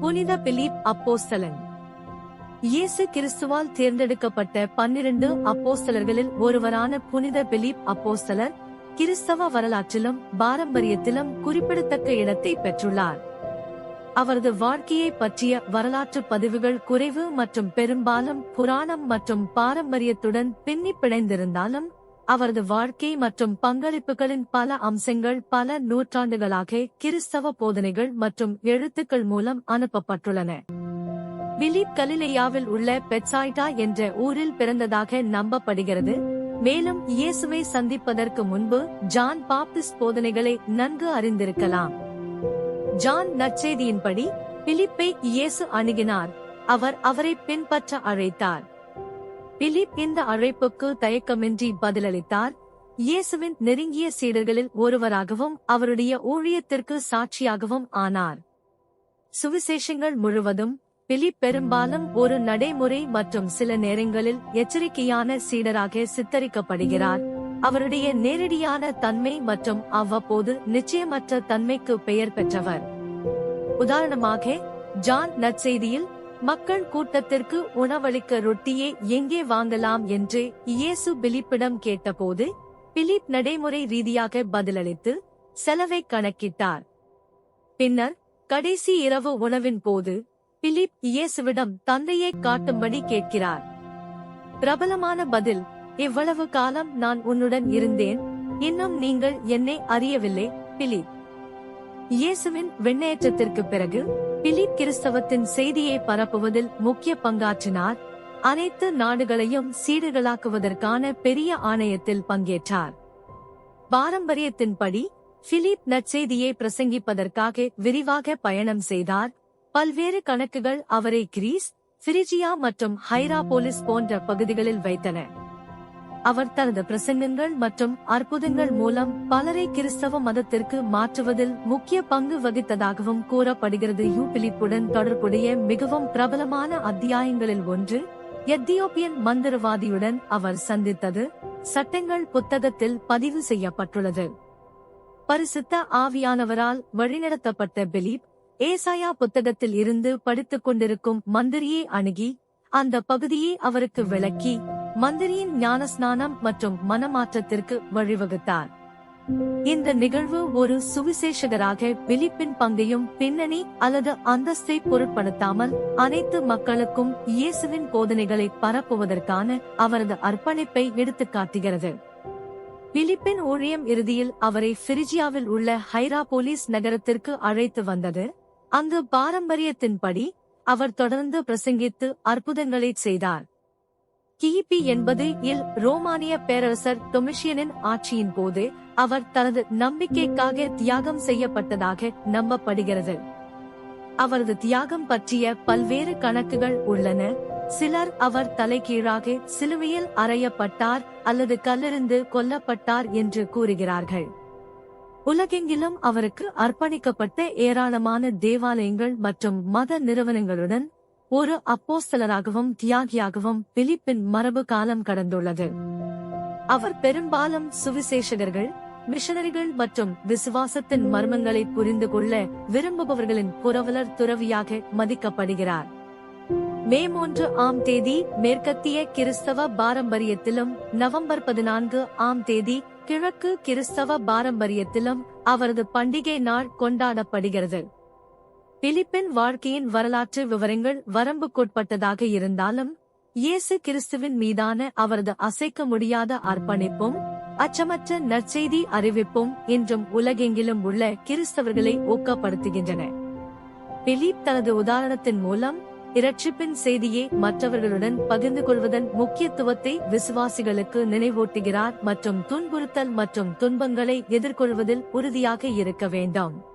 புனித பிலிப் அப்போஸ்தலன். இயேசு கிறிஸ்துவால் தேர்ந்தெடுக்கப்பட்ட பன்னிரண்டு அப்போஸ்தலர்களில் ஒருவரான புனித பிலிப் அப்போஸ்தலர் கிறிஸ்தவ வரலாற்றிலும் பாரம்பரியத்திலும் குறிப்பிடத்தக்க இடத்தை பெற்றுள்ளார். அவரது வாழ்க்கையை பற்றிய வரலாற்று பதிவுகள் குறைவு மற்றும் பெரும்பாலும் புராணம் மற்றும் பாரம்பரியத்துடன் பின்னி பிணைந்திருந்தாலும் அவரது வாழ்க்கை மற்றும் பங்களிப்புகளின் பல அம்சங்கள் பல நூற்றாண்டுகளாக கிறிஸ்தவ போதனைகள் மற்றும் எழுத்துக்கள் மூலம் அனுப்பப்பட்டுள்ளன. பிலிப் கலிலேயாவில் உள்ள பெட்சாய்டா என்ற ஊரில் பிறந்ததாக நம்பப்படுகிறது. மேலும் இயேசுவை சந்திப்பதற்கு முன்பு ஜான் பாப்டிஸ்ட் போதனைகளை நன்கு அறிந்திருக்கலாம். ஜான் நற்செய்தியின்படி பிலிப்பை இயேசு அணுகினார். அவர் அவரை பின்பற்ற அழைத்தார். பிலிப் இந்த அழைப்புக்கு தயக்கமின்றி பதிலளித்தார். இயேசுவின் நெருங்கிய சீடர்களில் ஒருவராகவும் அவருடைய ஊழியத்திற்கு சாட்சியாகவும் ஆனார். சுவிசேஷங்கள் முழுவதும் பிலிப் பெரும்பாலும் ஒரு நடைமுறை மற்றும் சில நேரங்களில் எச்சரிக்கையான சீடராக சித்தரிக்கப்படுகிறார். அவருடைய நேரடியான தன்மை மற்றும் அவ்வப்போது நிச்சயமற்ற தன்மைக்கு பெயர் பெற்றவர். உதாரணமாக ஜான் நற்செய்தியில் மக்கள் கூட்டத்திற்கு உணவளிக்க ரொட்டியை எங்கே வாங்கலாம் என்று இயேசு பிலிப்பிடம் கேட்டபோது பிலிப் நடைமுறை ரீதியாக பதிலளித்து செலவை கணக்கிட்டார். பின்னர் கடைசி இரவு உணவின் போது பிலிப் இயேசுவிடம் தந்தையை காட்டும்படி கேட்கிறார். பிரபலமான பதில் இவ்வளவு காலம் நான் உன்னுடன் இருந்தேன் இன்னும் நீங்கள் என்னை அறியவில்லை பிலிப். இயேசுவின் விண்ணேற்றத்திற்கு பிறகு பிலிப் கிறிஸ்தவத்தின் செய்தியை பரப்புவதில் முக்கிய பங்காற்றினார். அனைத்து நாடுகளையும் சீடுகளாக்குவதற்கான பெரிய ஆணையத்தில் பங்கேற்றார். பாரம்பரியத்தின்படி பிலிப் நற்செய்தியை பிரசங்கிப்பதற்காக விரிவாக பயணம் செய்தார். பல்வேறு கணக்குகள் அவரை கிரீஸ் பிரிஜியா மற்றும் ஹைராபோலிஸ் போன்ற பகுதிகளில் வைத்தன. அவர் தனது பிரசங்கங்கள் மற்றும் அற்புதங்கள் மூலம் பலரை கிறிஸ்தவ மதத்திற்கு மாற்றுவதில் முக்கிய பங்கு வகித்ததாகவும் கூறப்படுகிறது. யூ பிலிப்புடன் தொடர்புடைய மிகவும் பிரபலமான அத்தியாயங்களில் ஒன்று எத்தியோப்பியன் மந்திரவாதியுடன் அவர் சந்தித்தது சட்டங்கள் புத்தகத்தில் பதிவு செய்யப்பட்டுள்ளது. பரிசுத்த ஆவியானவரால் வழிநடத்தப்பட்ட பிலிப் ஏசாயா புத்தகத்தில் இருந்து படித்துக் கொண்டிருக்கும் மந்திரியை அணுகி அந்த பகுதியை அவருக்கு விளக்கி மந்திரியின் ஞானஸ்நானம் மற்றும் மனமாற்றத்திற்கு வழிவகுத்தார். இந்த நிகழ்வு ஒரு சுவிசேஷகராக பிலிப்பின் பங்கையும் பின்னணி அல்லது அந்தஸ்தை பொருட்படுத்தாமல் அனைத்து மக்களுக்கும் இயேசுவின் போதனைகளை பரப்புவதற்கான அவரது அர்ப்பணிப்பை எடுத்துக்காட்டுகிறது பிலிப்பின் ஊழியம் இறுதியில் அவரை பிரிஜியாவில் உள்ள ஹைராபோலிஸ் நகரத்திற்கு அழைத்து வந்தது. அங்கு பாரம்பரியத்தின்படி அவர் தொடர்ந்து பிரசங்கித்து அற்புதங்களை செய்தார். கிபி எண்பது இல் ரோமானிய பேரரசர் டொமிஷியனின் ஆட்சியின் போது அவர் தனது நம்பிக்கைக்காக தியாகம் செய்யப்பட்டதாக நம்பப்படுகிறது. அவரது தியாகம் பற்றிய பல்வேறு கணக்குகள் உள்ளன. சிலர் அவர் தலைகீழாக சிலுவையில் அறையப்பட்டார் அல்லது கல்லெறிந்து கொல்லப்பட்டார் என்று கூறுகிறார்கள். உலகெங்கிலும் அவருக்கு அர்ப்பணிக்கப்பட்ட ஏராளமான தேவாலயங்கள் மற்றும் மத நிறுவனங்களுடன் ஒரு அப்போஸ்தலராகவும் தியாகியாகவும் பிலிப்பின் மரபு காலம் கடந்துள்ளது. அவர் பெரும்பாலும் சுவிசேஷகர்கள் மிஷனரிகள் மற்றும் விசுவாசத்தின் மர்மங்களை புரிந்து கொள்ள விரும்புபவர்களின் புரவலர் துறவியாக மதிக்கப்படுகிறார். மே மூன்று ஆம் தேதி மேற்கத்திய கிறிஸ்தவ பாரம்பரியத்திலும் நவம்பர் பதினான்கு ஆம் தேதி கிழக்கு கிறிஸ்தவ பாரம்பரியத்திலும் அவரது பண்டிகை நாள் கொண்டாடப்படுகிறது. பிலிப்பின் வாழ்க்கையின் வரலாற்று விவரங்கள் வரம்புக்குட்பட்டதாக இருந்தாலும் இயேசு கிறிஸ்துவின் மீதான அவரது அசைக்க முடியாத அர்ப்பணிப்பும் அச்சமற்ற நற்செய்தி அறிவிப்பும் இன்றும் உலகெங்கிலும் உள்ள கிறிஸ்தவர்களை ஊக்கப்படுத்துகின்றன. பிலிப் தனது உதாரணத்தின் மூலம் இரட்சிப்பின் செய்தியை மற்றவர்களுடன் பகிர்ந்து கொள்வதன் முக்கியத்துவத்தை விசுவாசிகளுக்கு நினைவூட்டுகிறார் மற்றும் துன்புறுத்தல் மற்றும் துன்பங்களை எதிர்கொள்வதில் உறுதியாக இருக்க வேண்டும்.